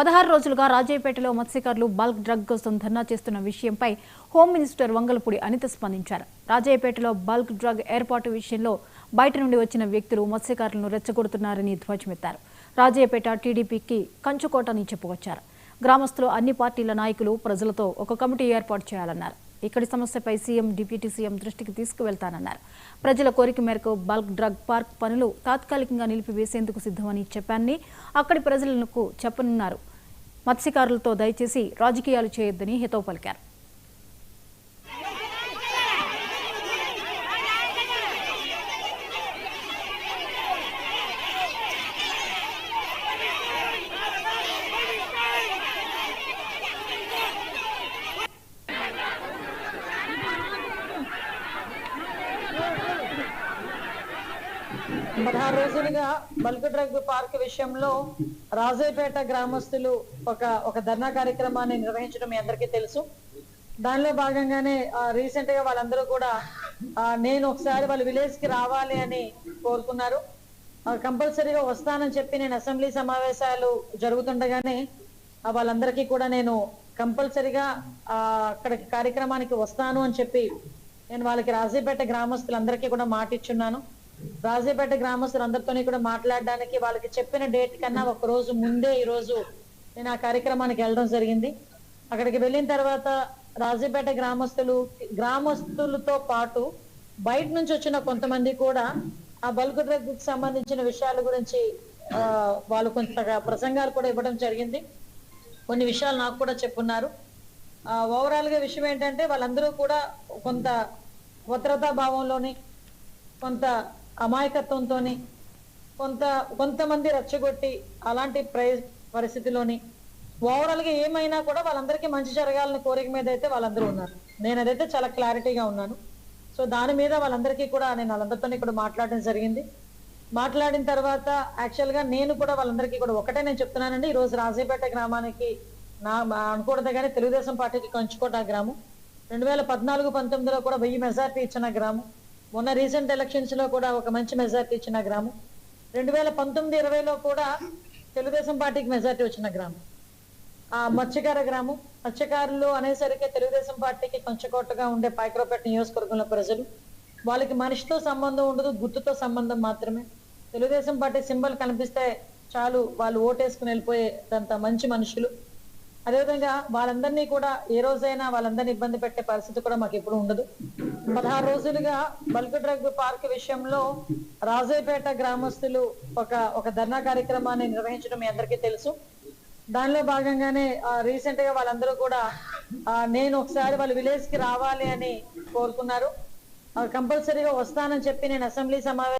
పదహారు రోజులుగా రాజయ్యపేటలో మత్స్యకారులు బల్క్ డ్రగ్ కోసం ధర్నా చేస్తున్న విషయంపై హోమ్ మినిస్టర్ వంగలపూడి అనిత స్పందించారు. రాజయ్యపేటలో బల్క్ డ్రగ్ ఏర్పాటు విషయంలో బయట నుండి వచ్చిన వ్యక్తులు మత్స్యకారులను రెచ్చగొడుతున్నారని ధ్వజమెత్తారు. రాజయ్యపేట టీడీపీకి కంచుకోటని చెప్పుకొచ్చారు. గ్రామస్తులు అన్ని పార్టీల నాయకులు ప్రజలతో ఒక కమిటీ ఏర్పాటు చేయాలన్నారు. ఇక్కడి సమస్యపై సీఎం డిప్యూటీ సీఎం దృష్టికి తీసుకువెళ్తానన్నారు. ప్రజల కోరిక మేరకు బల్క్ డ్రగ్ పార్క్ పనులు తాత్కాలికంగా నిలిపివేసేందుకు సిద్ధమని చెప్పానని అక్కడి ప్రజలకు చెప్పనున్నారు. మత్స్యకారులతో దయచేసి రాజకీయాలు చేయొద్దని హితవు పలికారు. పదహారు రోజులుగా బల్క్ డ్రగ్ పార్క్ విషయంలో రాజేపేట గ్రామస్తులు ఒక ఒక ధర్నా కార్యక్రమాన్ని నిర్వహించడం మీ అందరికీ తెలుసు. దానిలో భాగంగానే రీసెంట్గా వాళ్ళందరూ కూడా నేను ఒకసారి వాళ్ళ విలేజ్కి రావాలి అని కోరుకున్నారు. కంపల్సరీగా వస్తానని చెప్పి నేను అసెంబ్లీ సమావేశాలు జరుగుతుండగానే వాళ్ళందరికీ కూడా నేను కంపల్సరీగా ఆ, అక్కడ కార్యక్రమానికి వస్తాను అని చెప్పి నేను వాళ్ళకి రాజీపేట గ్రామస్తులందరికీ కూడా మాట ఇచ్చున్నాను రాజీపేట గ్రామస్తులందరితోని కూడా మాట్లాడడానికి వాళ్ళకి చెప్పిన డేట్ కన్నా ఒక రోజు ముందే ఈ రోజు నేను ఆ కార్యక్రమానికి వెళ్ళడం జరిగింది. అక్కడికి వెళ్ళిన తర్వాత రాజీపేట గ్రామస్తులు గ్రామస్తులతో పాటు బయట నుంచి వచ్చిన కొంతమంది కూడా ఆ బల్క్ డ్రగ్కి సంబంధించిన విషయాల గురించి వాళ్ళు కొంత ప్రసంగాలు కూడా ఇవ్వడం జరిగింది. కొన్ని విషయాలు నాకు కూడా చెప్పున్నారు. ఓవరాల్గా విషయం ఏంటంటే వాళ్ళందరూ కూడా కొంత భద్రతా భావంలోని కొంత అమాయకత్వంతోని కొంత కొంతమంది రెచ్చగొట్టి అలాంటి ప్రై పరిస్థితిలోని ఓవరాల్గా ఏమైనా కూడా వాళ్ళందరికీ మంచి జరగాలని కోరిక మీద అయితే వాళ్ళందరూ ఉన్నారు. నేను అదైతే చాలా క్లారిటీగా ఉన్నాను. సో దాని మీద వాళ్ళందరికీ కూడా నేను వాళ్ళందరితో కూడా మాట్లాడడం జరిగింది. మాట్లాడిన తర్వాత యాక్చువల్గా నేను కూడా వాళ్ళందరికీ కూడా ఒకటే నేను చెప్తున్నానండి. ఈ రోజు రాజీపేట గ్రామానికి నా అనుకూడదు కానీ తెలుగుదేశం పార్టీకి కంచుకోట గ్రామం. రెండు వేల పద్నాలుగు పంతొమ్మిదిలో కూడా వెయ్యి మెజార్టీ ఇచ్చిన గ్రామం. మొన్న రీసెంట్ ఎలక్షన్స్లో కూడా ఒక మంచి మెజార్టీ ఇచ్చిన గ్రామం. రెండు వేల పంతొమ్మిది ఇరవైలో కూడా తెలుగుదేశం పార్టీకి మెజార్టీ వచ్చిన గ్రామం. ఆ మత్స్యకార గ్రామం. మత్స్యకారులు అనేసరికి తెలుగుదేశం పార్టీకి కొంచెకోటగా ఉండే పైక్రోపేట నియోజకవర్గంలో ప్రజలు. వాళ్ళకి మనిషితో సంబంధం ఉండదు గుర్తుతో సంబంధం మాత్రమే. తెలుగుదేశం పార్టీ సింబల్ కనిపిస్తే చాలు వాళ్ళు ఓటేసుకుని వెళ్ళిపోయేంత మంచి మనుషులు. అదేవిధంగా వాళ్ళందరినీ కూడా ఏ రోజైనా వాళ్ళందరినీ ఇబ్బంది పెట్టే పరిస్థితి కూడా మాకు ఎప్పుడు ఉండదు. పదహారు రోజులుగా బల్క్ డ్రగ్ పార్క్ విషయంలో రాజేపేట గ్రామస్తులు ఒక ఒక ధర్నా కార్యక్రమాన్ని నిర్వహించడం మీ అందరికీ తెలుసు. దానిలో భాగంగానే రీసెంట్గా వాళ్ళందరూ కూడా నేను ఒకసారి వాళ్ళ విలేజ్కి రావాలి అని కోరుకున్నారు. కంపల్సరీగా వస్తానని చెప్పి నేను అసెంబ్లీ సమావేశం